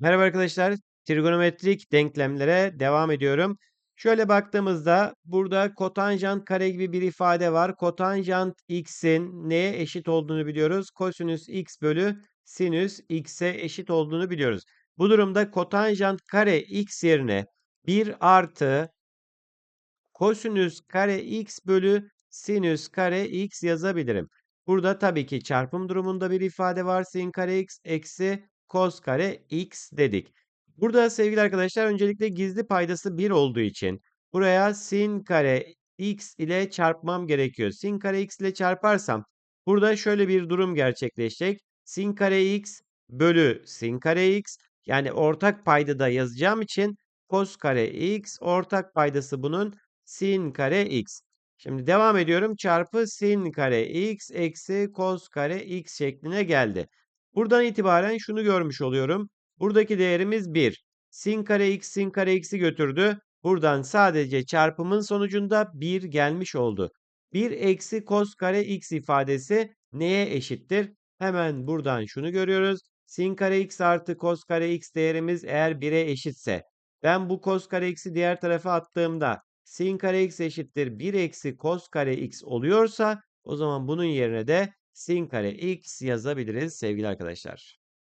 Merhaba arkadaşlar. Trigonometrik denklemlere devam ediyorum. Şöyle baktığımızda burada kotanjant kare gibi bir ifade var. Kotanjant x'in neye eşit olduğunu biliyoruz. Kosinüs x bölü sinüs x'e eşit olduğunu biliyoruz. Bu durumda kotanjant kare x yerine 1 artı kosinüs kare x bölü sinüs kare x yazabilirim. Burada tabii ki çarpım durumunda bir ifade var. Sin kare x eksi cos kare x dedik. Burada sevgili arkadaşlar öncelikle gizli paydası 1 olduğu için buraya sin kare x ile çarpmam gerekiyor. Sin kare x ile çarparsam burada şöyle bir durum gerçekleşecek. Sin kare x bölü sin kare x yani ortak paydada yazacağım için cos kare x ortak paydası bunun sin kare x. Şimdi devam ediyorum. Çarpı sin kare x eksi cos kare x şekline geldi. Buradan itibaren şunu görmüş oluyorum. Buradaki değerimiz 1. Sin kare x sin kare x'i götürdü. Buradan sadece çarpımın sonucunda 1 gelmiş oldu. 1 eksi cos kare x ifadesi neye eşittir? Hemen buradan şunu görüyoruz. Sin kare x artı cos kare x değerimiz eğer 1'e eşitse ben bu cos kare x'i diğer tarafa attığımda sin kare x eşittir 1 eksi cos kare x oluyorsa o zaman bunun yerine de sin kare x yazabiliriz sevgili arkadaşlar.